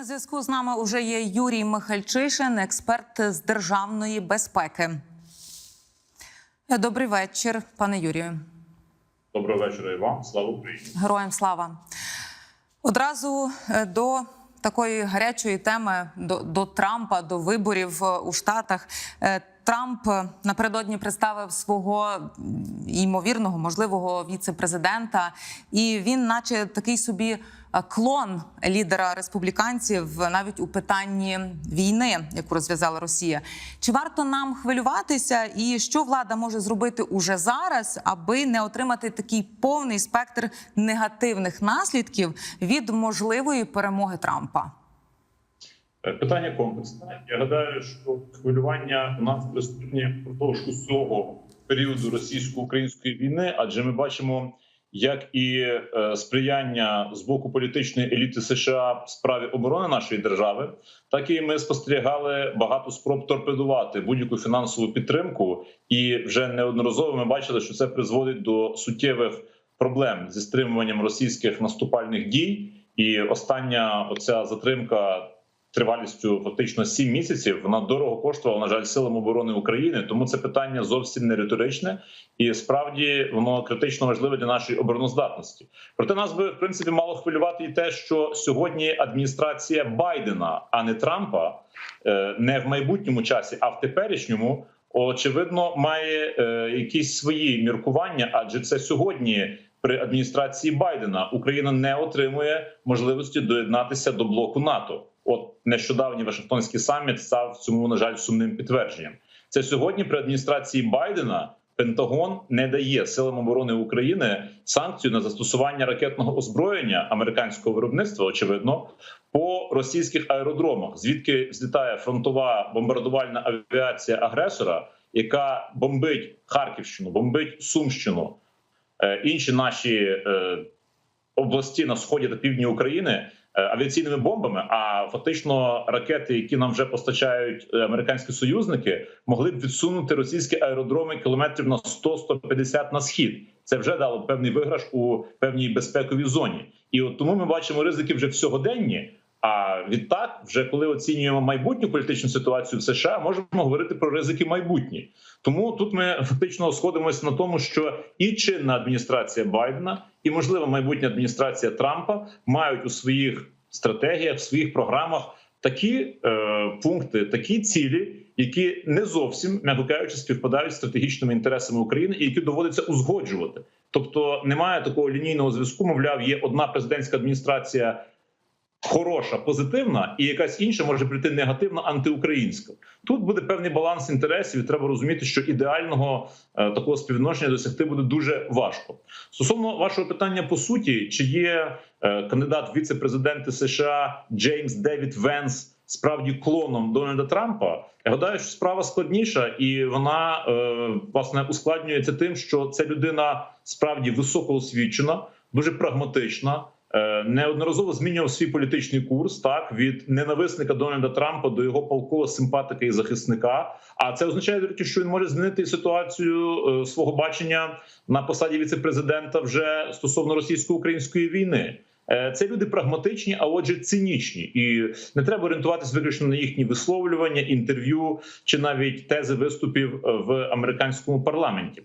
на зв'язку з нами уже є Юрій Михальчишин, експерт з державної безпеки. Добрий вечір, пане Юрію. Доброго вечора і вам. Слава Україні. Героям слава. Одразу е, до такої гарячої теми до, до Трампа, до виборів е, у Штатах. Е, Трамп е, напередодні представив свого ймовірного, можливого віце-президента, і він, наче такий собі е, клон лідера республіканців, навіть у питанні війни, яку розв'язала Росія. Чи варто нам хвилюватися, і що влада може зробити уже зараз, аби не отримати такий повний спектр негативних наслідків від можливої перемоги Трампа? Е, Питання комплексне. Я гадаю, що хвилювання у нас присутнє впродовж усього періоду російсько-української війни, адже ми бачимо, як і е, сприяння з боку політичної еліти США в справі оборони нашої держави, так і ми спостерігали багато спроб торпедувати будь-яку фінансову підтримку, і вже неодноразово ми бачили, що це призводить до суттєвих проблем зі стримуванням російських наступальних дій. І остання оця затримка тривалістю фактично 7 місяців. Вона дорого коштувала, на жаль, силам оборони України. Тому це питання зовсім не риторичне, і справді воно критично важливе для нашої обороноздатності. Проте нас би в принципі мало хвилювати і те, що сьогодні адміністрація Байдена, а не Трампа, е, не в майбутньому часі, а в теперішньому. Очевидно, має е, якісь свої міркування, адже це сьогодні при адміністрації Байдена Україна не отримує можливості доєднатися до блоку НАТО. От нещодавній Вашингтонський саміт став цьому на жаль сумним підтвердженням. Це сьогодні при адміністрації Байдена Пентагон не дає силам оборони України санкцію на застосування ракетного озброєння американського виробництва. Очевидно, по російських аеродромах, звідки злітає фронтова бомбардувальна авіація агресора, яка бомбить Харківщину, бомбить Сумщину, е, інші наші е, області на сході та півдні України авіаційними бомбами. А фактично ракети, які нам вже постачають е, американські союзники, могли б відсунути російські аеродроми кілометрів на 100-150 на схід. Це вже дало певний виграш у певній безпековій зоні, і от тому ми бачимо ризики вже в сьогоденні. А відтак, вже коли оцінюємо майбутню політичну ситуацію в США, можемо говорити про ризики майбутні. Тому тут ми фактично сходимося на тому, що і чинна адміністрація Байдена, і можливо майбутня адміністрація Трампа мають у своїх стратегіях, в своїх програмах такі е, пункти, такі цілі, які не зовсім м'яко кажучи, співпадають з стратегічними інтересами України, і які доводиться узгоджувати. Тобто немає такого лінійного зв'язку. Мовляв, є одна президентська адміністрація хороша, позитивна, і якась інша може прийти негативна, антиукраїнська. Тут буде певний баланс інтересів. і Треба розуміти, що ідеального е, такого співвідношення досягти буде дуже важко. Стосовно вашого питання по суті, чи є е, кандидат віце-президенти США Джеймс Девід Венс справді клоном Дональда Трампа? Я гадаю, що справа складніша, і вона е, власне ускладнюється тим, що це людина справді високоосвічена, дуже прагматична. Е, Неодноразово змінював свій політичний курс так від ненависника Дональда Трампа до його полкового симпатика і захисника. А це означає що він може змінити ситуацію е, свого бачення на посаді віцепрезидента вже стосовно російсько-української війни. Е, Це люди прагматичні, а отже, цинічні, і не треба орієнтуватися виключно на їхні висловлювання, інтерв'ю чи навіть тези виступів в американському парламенті.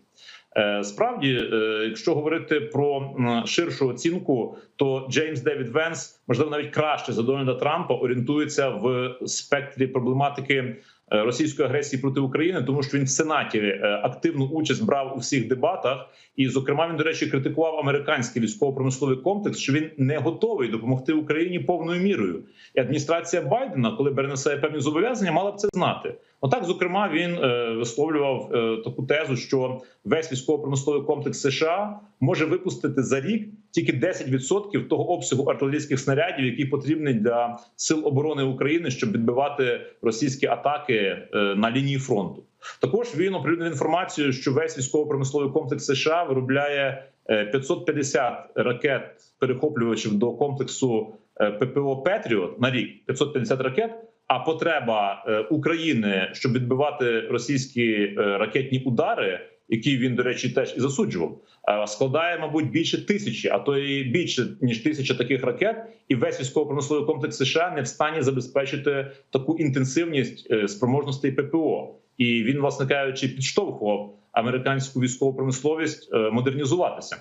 Е, Справді, е, якщо говорити про ширшу оцінку, то Джеймс Девід Венс можливо навіть краще за Дональда Трампа орієнтується в спектрі проблематики е, російської агресії проти України, тому що він в сенаті активну участь брав у всіх дебатах, і зокрема він до речі критикував американський військово-промисловий комплекс, що він не готовий допомогти Україні повною мірою. І адміністрація Байдена, коли бере на себе певні зобов'язання, мала б це знати. Отак, зокрема, він е, висловлював е, таку тезу, що весь військово-промисловий комплекс США може випустити за рік тільки 10% того обсягу артилерійських снарядів, які потрібні для сил оборони України, щоб відбивати російські атаки е, на лінії фронту. Також він оприлюднив інформацію, що весь військово-промисловий комплекс США виробляє е, 550 ракет перехоплювачів до комплексу ППО Петріот на рік 550 ракет. А потреба е, України, щоб відбивати російські е, ракетні удари який він, до речі, теж і засуджував, е, складає, мабуть, більше тисячі, а то і більше ніж тисяча таких ракет, і весь військово-промисловий комплекс США не в стані забезпечити таку інтенсивність спроможностей ППО. І він, власне кажучи, підштовхував американську військову промисловість модернізуватися.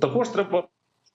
Також треба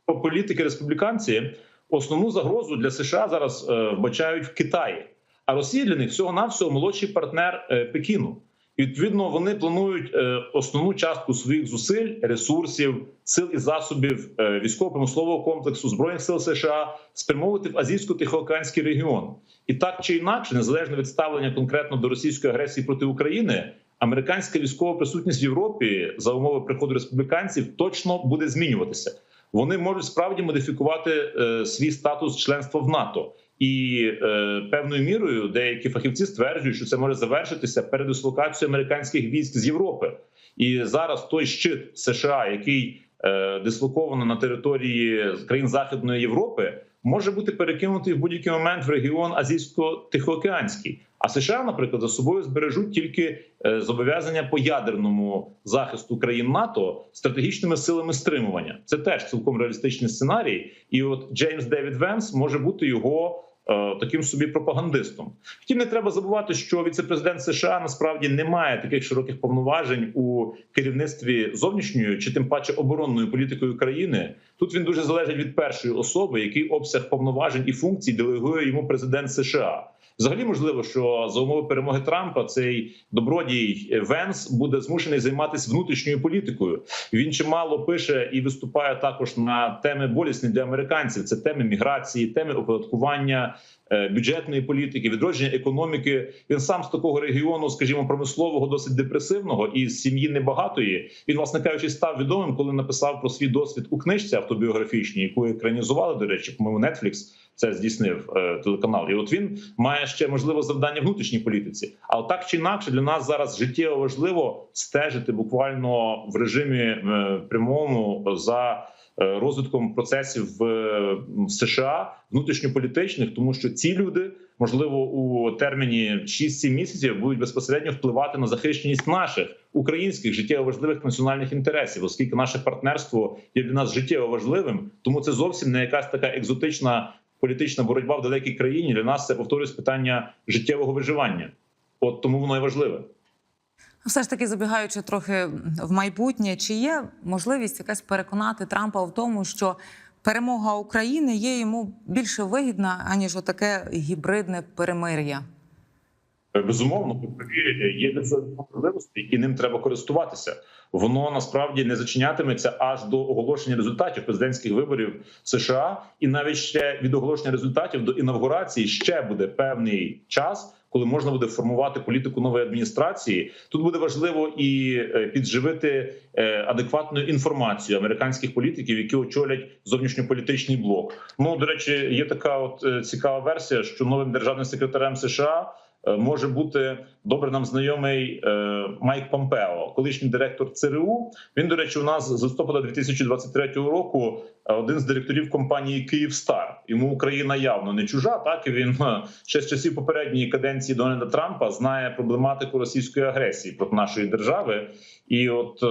політики республіканці основну загрозу для США зараз е, вбачають в Китаї. А Росія для них всього навсього молодший партнер е, Пекіну. І відповідно вони планують е, основну частку своїх зусиль, ресурсів, сил і засобів військово-промислового комплексу збройних сил США спрямовувати в азійсько-тихоокеанський регіон. І так чи інакше, незалежно від ставлення конкретно до російської агресії проти України, американська військова присутність в Європі за умови приходу республіканців точно буде змінюватися. Вони можуть справді модифікувати е, свій статус членства в НАТО. І е, певною мірою деякі фахівці стверджують, що це може завершитися передислокацією американських військ з Європи. І зараз той щит США, який е, дислоковано на території країн Західної Європи, може бути перекинутий в будь-який момент в регіон Азійсько-Тихоокеанський. А США, наприклад, за собою збережуть тільки е, зобов'язання по ядерному захисту країн НАТО стратегічними силами стримування. Це теж цілком реалістичний сценарій. І от Джеймс Девід Венс може бути його. е, Таким собі пропагандистом. Втім, не треба забувати, що віцепрезидент США насправді не має таких широких повноважень у керівництві зовнішньої чи тим паче оборонною політикою країни. Тут він дуже залежить від першої особи, який обсяг повноважень і функцій делегує йому президент США. Взагалі можливо, що за умови перемоги Трампа цей добродій Венс буде змушений займатися внутрішньою політикою. Він чимало пише і виступає також на теми болісні для американців. Це теми міграції, теми оподаткування. е, Бюджетної політики, відродження економіки. Він сам з такого регіону, скажімо, промислового, досить депресивного і з сім'ї небагатої. Він, власне кажучи, став відомим, коли написав про свій досвід у книжці автобіографічній, яку екранізували, до речі, по-моєму, Netflix це здійснив е, телеканал. І от він має ще можливо завдання внутрішній політиці. Але так чи інакше для нас зараз життєво важливо стежити буквально в режимі е, прямому за. е, Розвитком процесів в США внутрішньополітичних, тому що ці люди можливо у терміні 6-7 місяців будуть безпосередньо впливати на захищеність наших українських життєво важливих національних інтересів, оскільки наше партнерство є для нас життєво важливим, тому це зовсім не якась така екзотична політична боротьба в далекій країні. Для нас це повторюсь питання життєвого виживання. От тому воно і важливе. Все ж таки, забігаючи трохи в майбутнє, чи є можливість якась переконати Трампа в тому, що перемога України є йому більше вигідна, аніж отаке гібридне перемир'я? Безумовно, є можливості, і ним треба користуватися. Воно насправді не зачинятиметься аж до оголошення результатів президентських виборів США, і навіть ще від оголошення результатів до інавгурації ще буде певний час. Коли можна буде формувати політику нової адміністрації, тут буде важливо і е, підживити е, адекватною інформацію американських політиків, які очолять зовнішньополітичний блок. Ну до речі, є така от е, цікава версія, що новим державним секретарем США може бути добре нам знайомий е, Майк Помпео, колишній директор ЦРУ. Він, до речі, у нас з листопада 2023 року е, один з директорів компанії Київстар. Йому Україна явно не чужа. Так і він е, ще з часів попередньої каденції Дональда Трампа знає проблематику російської агресії проти нашої держави, і от е,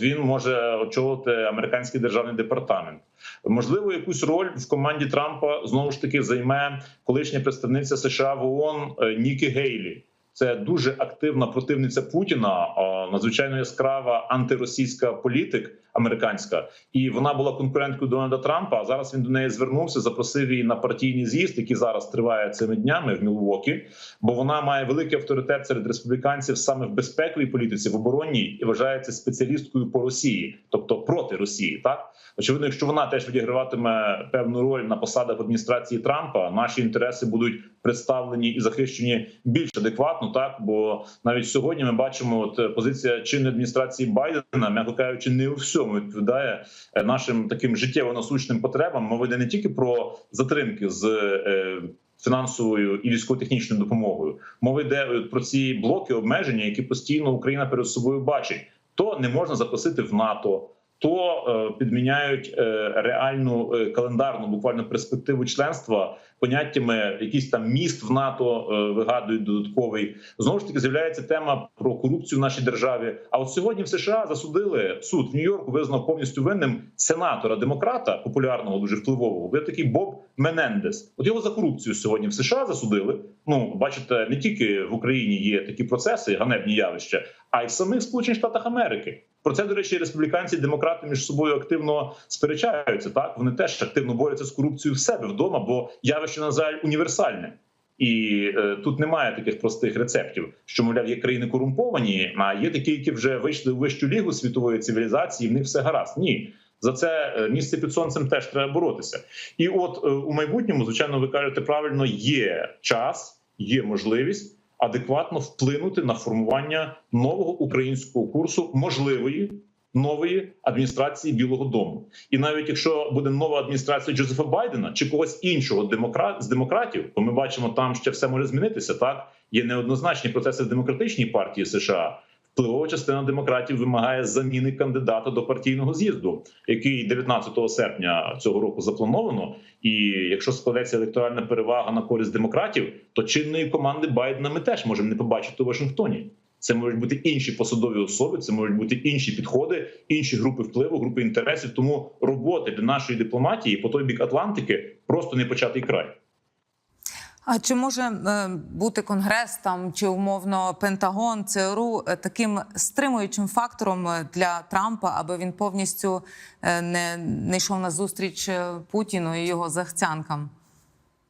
він може очолити американський державний департамент. Можливо, якусь роль в команді Трампа знову ж таки займе колишня представниця США в ООН е, Нікі Гейлі. Це дуже активна противниця Путіна, надзвичайно яскрава антиросійська політик американська, і вона була конкуренткою Дональда Трампа. А зараз він до неї звернувся, запросив її на партійний з'їзд, який зараз триває цими днями в Мілуокі. Бо вона має великий авторитет серед республіканців саме в безпековій політиці, в оборонній і вважається спеціалісткою по Росії, тобто проти Росії. Так очевидно, якщо вона теж відіграватиме певну роль на посадах адміністрації Трампа, наші інтереси будуть представлені і захищені більш адекватно. Так бо навіть сьогодні ми бачимо, от позиція чинної адміністрації Байдена, м'яко кажучи, не у всьому відповідає е, нашим таким життєво насущним потребам. Мова йде не тільки про затримки з. е, Фінансовою і військово-технічною допомогою мова йде е, про ці блоки обмеження, які постійно Україна перед собою бачить. То не можна запросити в НАТО, то е, підміняють е, реальну е, календарну буквально перспективу членства поняттями якийсь там міст в НАТО вигадують додатковий. Знову ж таки з'являється тема про корупцію в нашій державі. А от сьогодні в США засудили суд в Нью-Йорку, визнав повністю винним сенатора демократа, популярного дуже впливового. Був такий Боб Менендес. От його за корупцію сьогодні в США засудили. Ну бачите, не тільки в Україні є такі процеси, ганебні явища, а й в самих Сполучених Штатах Америки. Про це, до речі, республіканці і демократи між собою активно сперечаються. Так вони теж активно борються з корупцією в себе вдома, бо явище на жаль універсальне. І е, тут немає таких простих рецептів, що мовляв є країни корумповані, а є такі, які вже вийшли у вищу лігу світової цивілізації. і В них все гаразд. Ні, за це е, місце під сонцем теж треба боротися. І от е, у майбутньому, звичайно, ви кажете правильно, є час, є можливість адекватно вплинути на формування нового українського курсу можливої нової адміністрації Білого Дому. І навіть якщо буде нова адміністрація Джозефа Байдена чи когось іншого демократ з демократів, то ми бачимо, там ще все може змінитися. Так є неоднозначні процеси в демократичній партії США. Впливова частина демократів вимагає заміни кандидата до партійного з'їзду, який 19 серпня цього року заплановано. І якщо складеться електоральна перевага на користь демократів, то чинної команди Байдена ми теж можемо не побачити у Вашингтоні. Це можуть бути інші посадові особи, це можуть бути інші підходи, інші групи впливу, групи інтересів. Тому роботи для нашої дипломатії по той бік Атлантики просто не початий край. А чи може е, бути конгрес там чи умовно Пентагон, ЦРУ е, таким стримуючим фактором е, для Трампа, аби він повністю не, не йшов на зустріч Путіну і його захцянкам?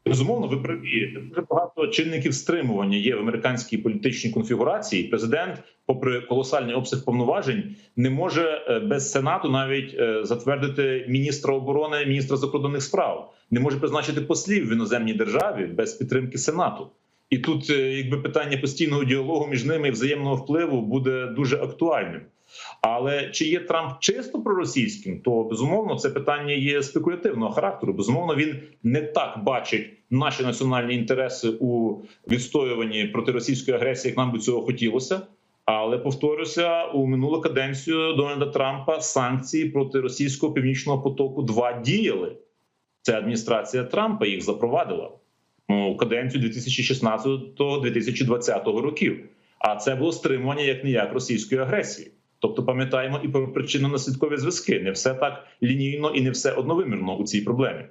Безумовно, ви праві. Дуже багато чинників стримування є в американській політичній конфігурації. Президент, попри колосальний обсяг повноважень, не може без сенату навіть затвердити міністра оборони, міністра закордонних справ, не може призначити послів в іноземній державі без підтримки сенату. І тут, е, якби питання постійного діалогу між ними і взаємного впливу буде дуже актуальним. Але чи є Трамп чисто проросійським, то безумовно це питання є спекулятивного характеру. Безумовно, він не так бачить наші національні інтереси у відстоюванні проти російської агресії, як нам би цього хотілося. Але повторюся, у минулу каденцію Дональда Трампа санкції проти російського північного потоку 2 діяли. Це адміністрація Трампа їх запровадила ну, каденцію 2016-2020 років. А це було стримування як ніяк російської агресії. Тобто пам'ятаємо і про причинно-наслідкові зв'язки. Не все так лінійно і не все одновимірно у цій проблемі.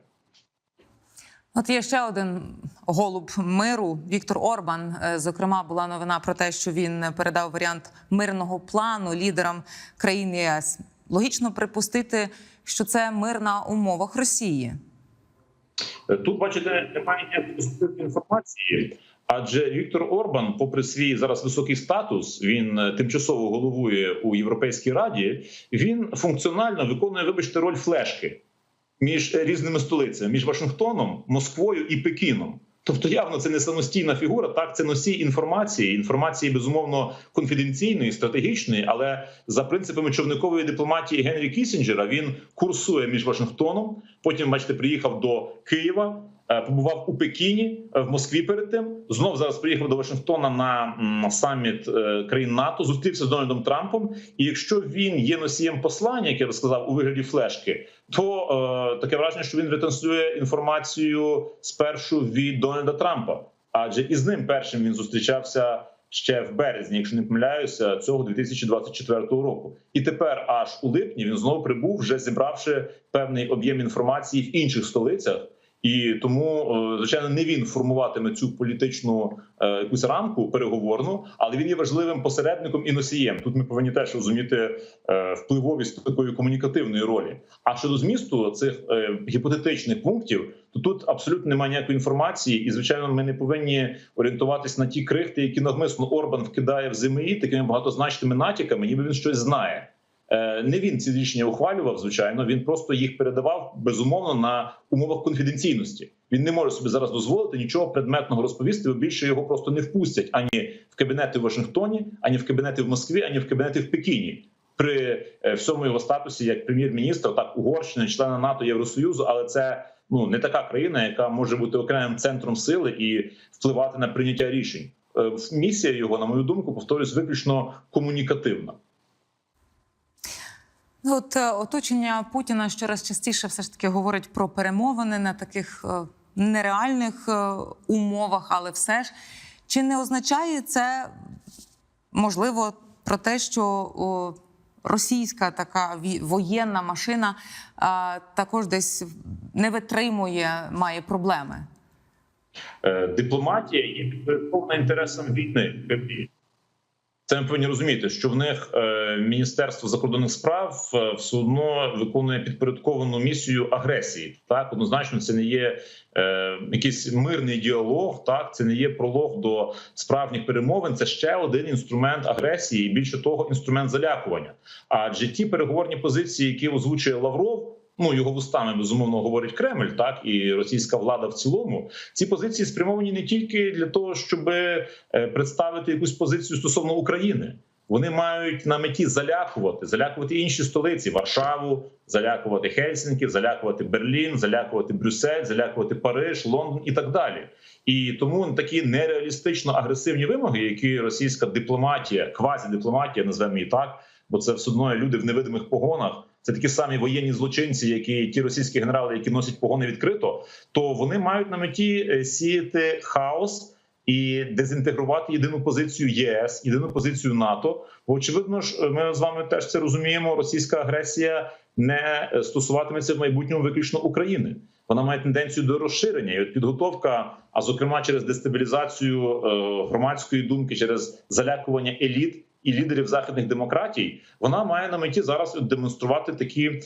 От є ще один голуб миру Віктор Орбан. Е, Зокрема, була новина про те, що він передав варіант мирного плану лідерам країн ЄС. Логічно припустити, що це мир на умовах Росії. Тут бачите, немає інформації. Адже Віктор Орбан, попри свій зараз високий статус, він е, тимчасово головує у Європейській раді. Він функціонально виконує, вибачте, роль флешки між різними столицями, між Вашингтоном, Москвою і Пекіном. Тобто, явно це не самостійна фігура. Так, це носій інформації. Інформації безумовно конфіденційної, стратегічної, але за принципами човникової дипломатії Генрі Кісінджера він курсує між Вашингтоном. Потім, бачите, приїхав до Києва. Е, Побував у Пекіні е, в Москві перед тим. Знов зараз приїхав до Вашингтона на саміт е, країн НАТО. Зустрівся з Дональдом Трампом. І якщо він є носієм послання, як я сказав, у вигляді флешки, то е, таке враження, що він ретранслює інформацію спершу від Дональда Трампа, адже із ним першим він зустрічався ще в березні, якщо не помиляюся, цього 2024 року. І тепер, аж у липні, він знову прибув, вже зібравши певний об'єм інформації в інших столицях. І тому, е, звичайно, не він формуватиме цю політичну е, якусь рамку переговорну, але він є важливим посередником і носієм. Тут ми повинні теж розуміти е, впливовість такої комунікативної ролі. А щодо змісту цих гіпотетичних пунктів, то тут абсолютно немає ніякої інформації, і звичайно, ми не повинні орієнтуватись на ті крихти, які навмисно Орбан вкидає в ЗМІ такими багатозначними натяками, ніби він щось знає. Е, Не він ці рішення ухвалював, звичайно. Він просто їх передавав безумовно на умовах конфіденційності. Він не може собі зараз дозволити нічого предметного розповісти, бо більше його просто не впустять ані в кабінети в Вашингтоні, ані в кабінети в Москві, ані в кабінети в Пекіні. При е, всьому його статусі як прем'єр-міністра, так Угорщини, члена НАТО Євросоюзу, але це ну не така країна, яка може бути окремим центром сили і впливати на прийняття рішень. Е, Місія його, на мою думку, повторюсь, виключно комунікативна. Ну, От е, оточення Путіна щораз частіше все ж таки говорить про перемовини на таких е, нереальних е, умовах, але все ж чи не означає це можливо про те, що російська така воєнна машина також десь не витримує, має проблеми? Дипломатія є підпорядкована інтересам війни. Це ми повинні розуміти, що в них е, Міністерство закордонних справ е, все одно виконує підпорядковану місію агресії. Так однозначно, це не є е, якийсь мирний діалог. Так це не є пролог до справжніх перемовин. Це ще один інструмент агресії, і більше того, інструмент залякування. Адже ті переговорні позиції, які озвучує Лавров. Ну його вустами безумовно говорить Кремль, так і російська влада в цілому. Ці позиції спрямовані не тільки для того, щоб е, представити якусь позицію стосовно України. Вони мають на меті залякувати, залякувати інші столиці: Варшаву, залякувати Хельсінки, залякувати Берлін, залякувати Брюссель, залякувати Париж, Лондон і так далі. І тому такі нереалістично агресивні вимоги, які російська дипломатія, квазідипломатія, назвемо її так, бо це все одно люди в невидимих погонах. Це такі самі воєнні злочинці, які ті російські генерали, які носять погони відкрито, то вони мають на меті е, сіяти хаос і дезінтегрувати єдину позицію ЄС, єдину позицію НАТО. Бо очевидно ж, ми з вами теж це розуміємо. Російська агресія не е, стосуватиметься в майбутньому виключно України. Вона має тенденцію до розширення і от підготовка, а зокрема через дестабілізацію е, громадської думки, через залякування еліт і лідерів західних демократій, вона має на меті зараз демонструвати такі, е,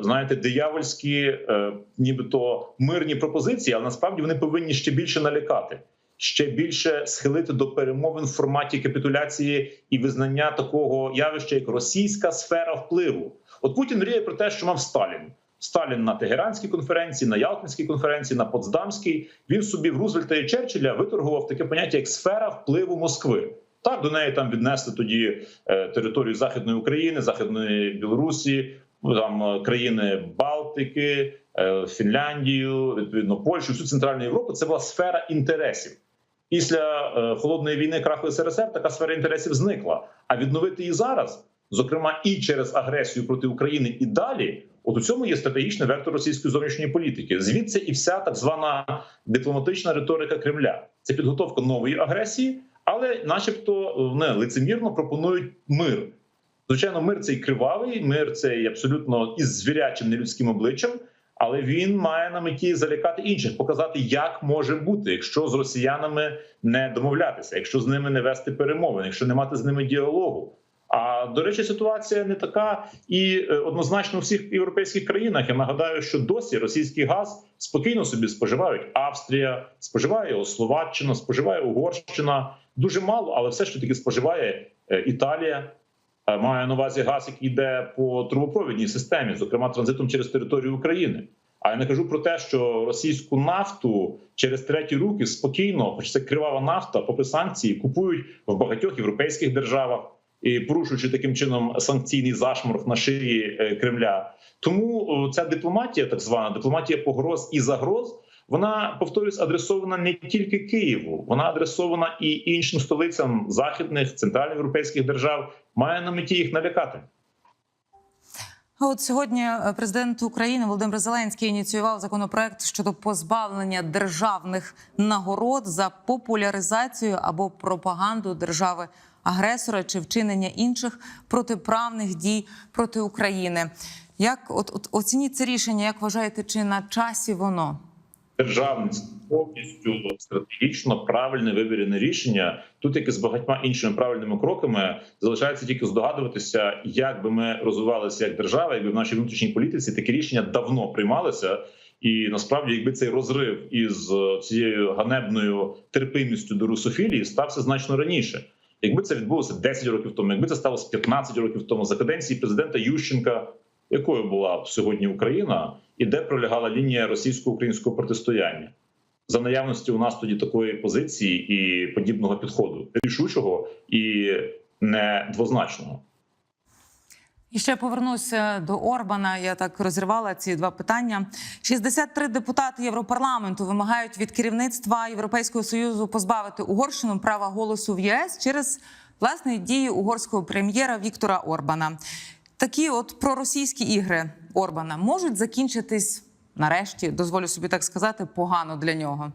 знаєте, диявольські, е, нібито мирні пропозиції, але насправді вони повинні ще більше налякати. Ще більше схилити до перемовин в форматі капітуляції і визнання такого явища, як російська сфера впливу. От Путін мріє про те, що мав Сталін. Сталін на Тегеранській конференції, на Ялтинській конференції, на Потсдамській. Він собі в Рузвельта і Черчилля виторгував таке поняття як сфера впливу Москви. Так до неї там віднесли тоді е, територію Західної України, Західної Білорусі, там е, країни Балтики, е, Фінляндію, відповідно Польщу, всю центральну Європу. Це була сфера інтересів. Після холодної війни краху СРСР така сфера інтересів зникла. А відновити її зараз, зокрема і через агресію проти України, і далі, от у цьому є стратегічний вектор російської зовнішньої політики. Звідси і вся так звана дипломатична риторика Кремля. Це підготовка нової агресії, але, начебто, вони лицемірно пропонують мир. Звичайно, мир цей кривавий, мир цей абсолютно із звірячим нелюдським обличчям. Але він має на меті залякати інших, показати, як може бути, якщо з росіянами не домовлятися, якщо з ними не вести перемовини, якщо не мати з ними діалогу. А до речі, ситуація не така і е, однозначно у всіх європейських країнах. Я нагадаю, що досі російський газ спокійно собі споживають. Австрія споживає його Словаччина, споживає Угорщина. Дуже мало, але все ж таки споживає е, Італія. Е, Маю на увазі газ, який йде по трубопровідній системі, зокрема транзитом через територію України. А я не кажу про те, що російську нафту через треті руки спокійно, хоч це кривава нафта, попри санкції, купують в багатьох європейських державах і порушуючи таким чином санкційний зашморг на шиї е, Кремля. Тому ця дипломатія, так звана дипломатія погроз і загроз, вона повторюсь, адресована не тільки Києву, вона адресована і іншим столицям західних центральноєвропейських держав. Має на меті їх налякати. От сьогодні е, президент України Володимир Зеленський ініціював законопроект щодо позбавлення державних нагород за популяризацію або пропаганду держави агресора чи вчинення інших протиправних дій проти України. Як от, от оцініть це рішення? Як вважаєте, чи на часі воно? Державництво повністю стратегічно правильне вибірене рішення. Тут як і з багатьма іншими правильними кроками залишається тільки здогадуватися, як би ми розвивалися як держава, якби в нашій внутрішній політиці такі рішення давно приймалися. І насправді, якби цей розрив із е, цією ганебною терпимістю до русофілії стався значно раніше. Якби це відбулося 10 років тому, якби це сталося 15 років тому за каденції президента Ющенка, якою була сьогодні Україна, і де пролягала лінія російсько-українського протистояння за наявності у нас тоді такої позиції і подібного підходу, рішучого і не двозначного. І ще повернуся до Орбана. Я так розірвала ці два питання. 63 депутати Європарламенту вимагають від керівництва Європейського союзу позбавити Угорщину права голосу в ЄС через власне дії угорського прем'єра Віктора Орбана. Такі от проросійські ігри Орбана можуть закінчитись нарешті, дозволю собі так сказати, погано для нього.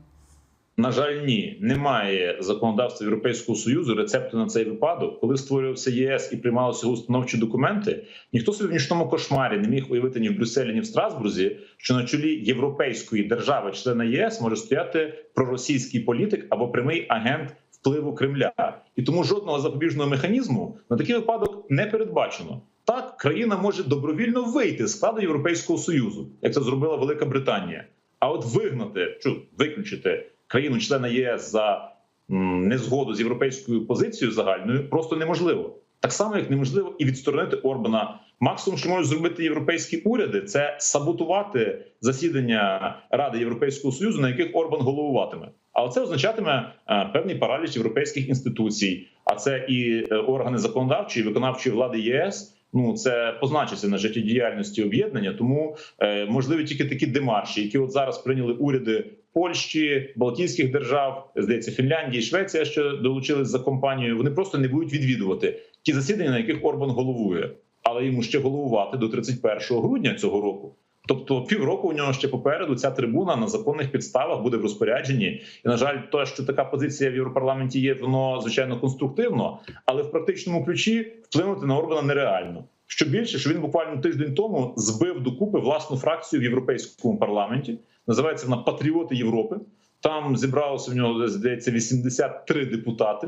На жаль, ні, немає законодавства Європейського союзу рецепту на цей випадок. Коли створювався ЄС і приймалися установчі документи, ніхто собі в нічному кошмарі не міг уявити ні в Брюсселі, ні в Страсбурзі, що на чолі європейської держави, члена ЄС, може стояти проросійський політик або прямий агент впливу Кремля, і тому жодного запобіжного механізму на такий випадок не передбачено. Так, країна може добровільно вийти з складу Європейського союзу, як це зробила Велика Британія. А от вигнати чи виключити країну-члена ЄС за незгоду з європейською позицією загальною просто неможливо. Так само, як неможливо і відсторонити Орбана. Максимум, що можуть зробити європейські уряди, це саботувати засідання Ради Європейського союзу, на яких Орбан головуватиме. Але це означатиме е, певний параліч європейських інституцій. А це і е, органи законодавчої і виконавчої влади ЄС. Ну це позначиться на життєдіяльності об'єднання. Тому е, можливі тільки такі демарші, які от зараз прийняли уряди Польщі, Балтійських держав, здається, Фінляндії, Швеція, що долучились за компанією. Вони просто не будуть відвідувати ті засідання, на яких Орбан головує, але йому ще головувати до 31 грудня цього року. Тобто півроку у нього ще попереду ця трибуна на законних підставах буде в розпорядженні. І на жаль, те, що така позиція в Європарламенті є, воно звичайно конструктивно, але в практичному ключі вплинути на Орбана нереально. Що більше, що він буквально тиждень тому збив докупи власну фракцію в європейському парламенті. Називається вона Патріоти Європи. Там зібралося в нього здається 83 депутати.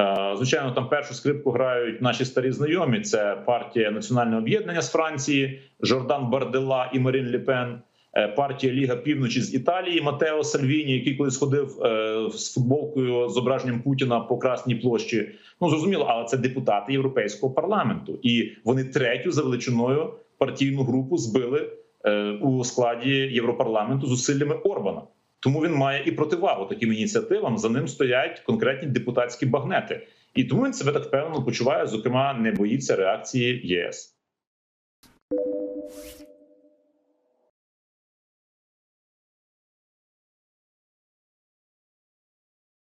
Е, Звичайно, там першу скрипку грають наші старі знайомі. Це партія Національне об'єднання з Франції, Жордан Бардела і Марін Лепен. Е, Партія Ліга Півночі з Італії Матео Сальвіні, який колись ходив е, з футболкою з зображенням Путіна по Красній площі. Ну зрозуміло, але це депутати Європейського парламенту, і вони третю за величиною партійну групу збили у складі Європарламенту зусиллями Орбана. Тому він має і противагу таким ініціативам. За ним стоять конкретні депутатські багнети, і тому він себе так впевнено почуває. Зокрема, не боїться реакції ЄС.